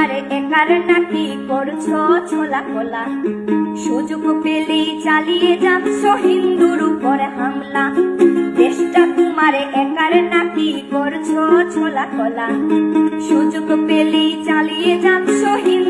তোমার একার নাকি করছ ছোলা কোলা সুযোগ পেলে চালিয়ে যাচ্ছ সহিন্দুর উপর হামলা। দেশটা তোমার একার নাকি করছ ছোলা কোলা সুযোগ পেলে চালিয়ে যাচ্ছ হিন্দুর